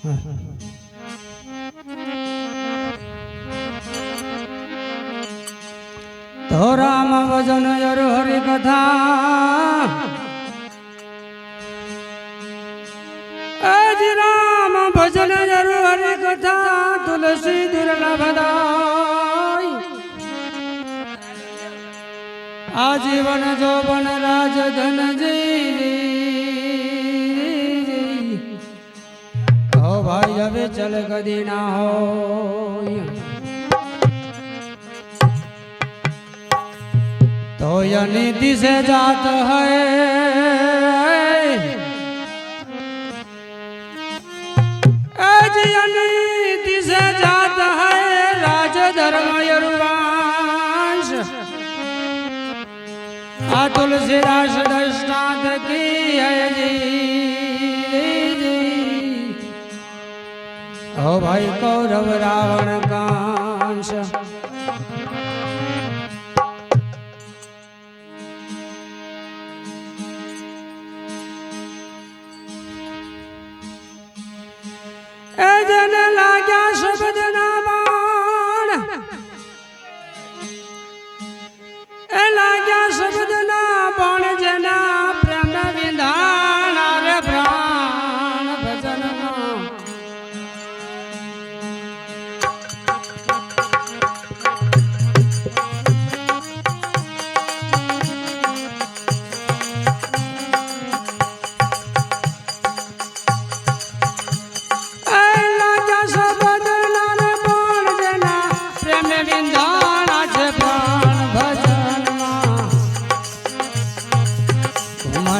તો રામ ભજન યરુ હરિ કથા. આજ રામ ભજન યરુ હરિ કથા, તુલસી દુર્લભ આજીવન જોબન રાજધન જી ચલ કદી ના હોય તો યની સે જાત હૈ યની સે જાત હૈ રાજ ધર્મ યરુવાંશ આ તુલસીદાસ દૃષ્ટાંત ભય કૌરવ રાવણ કાંશ એ જન લાગ્યા શબ્દના બાણ. એ લાગ્યા શબ્દના બાણ.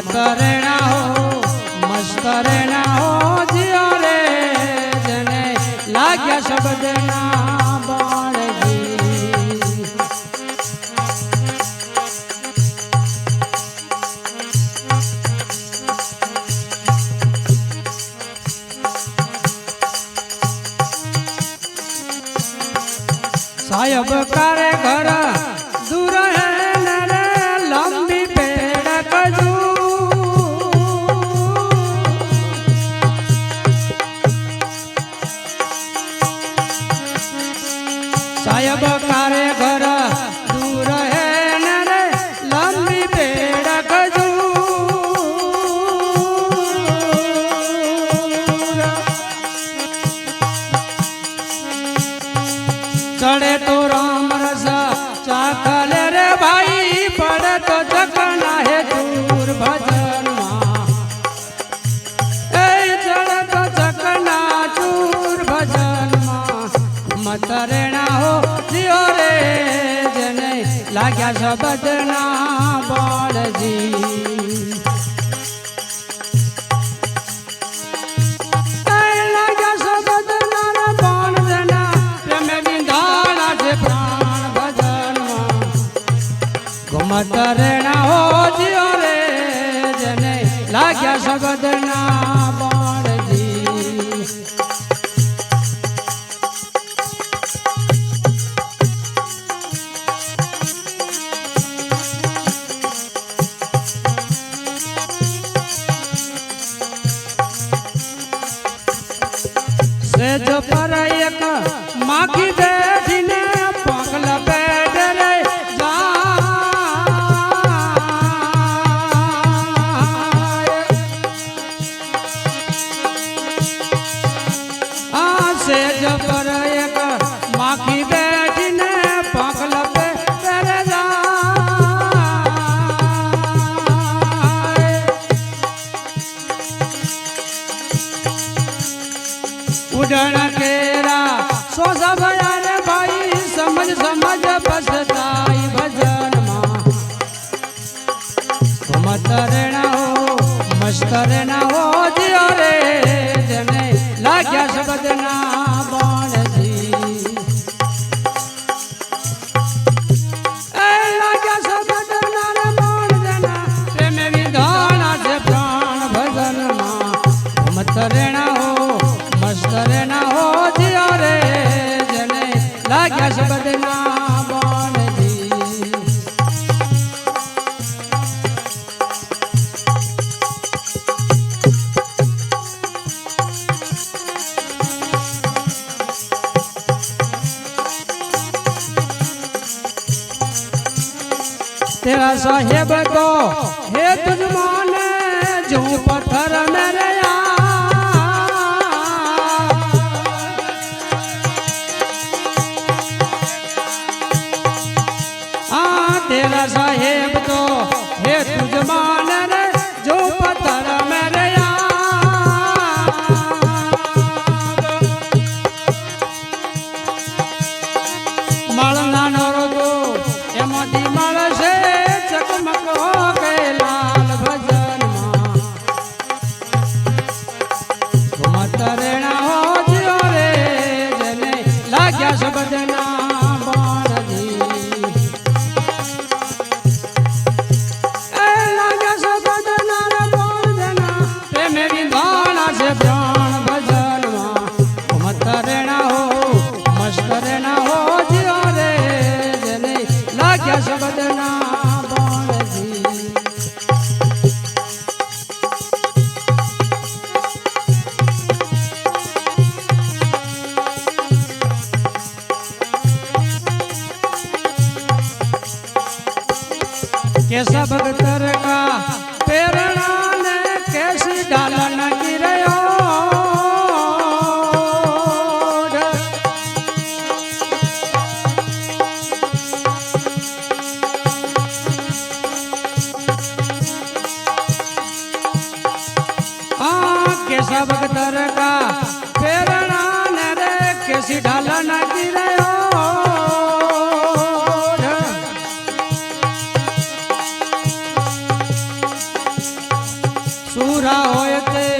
મત રેણા હો મસ્ત રેણા હો જીઓ રે જને લાગ્યા શબ્દના બાણજી સાહેબ કરે ચડે તો રામ રસ ચાખલ રે ભાઈ, પડે તો જગના હે દૂર ભજન એ ચડે તો જગના ચૂર ભજન મત રેણા હો, જીઓ રે જને લાગ્યા શબ્દના બાળજી. છે પ્રાણ ભજનમાં. ગમત રેણા હો જીઓ રે જને લાગ્યા શબ્દના મસ્ત ના હો જીઓ રે, જેને લાગ્યા શબ્દ ના એ લાગ્યા શબ્દના રે બાણ જેના પ્રેમે વિધાણા છે પ્રાણ ભજનમાં. મત રેણા तेरा साहेब को हे तुझ माने जो पत्थर मेरे आ तेरा साहेब तो हे तुझ माने કેસા ભગતર કા सब तर का प्रेरणा रे कैसी ढाला नाची रे सूरा होते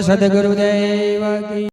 સદગુરુદેવ કી.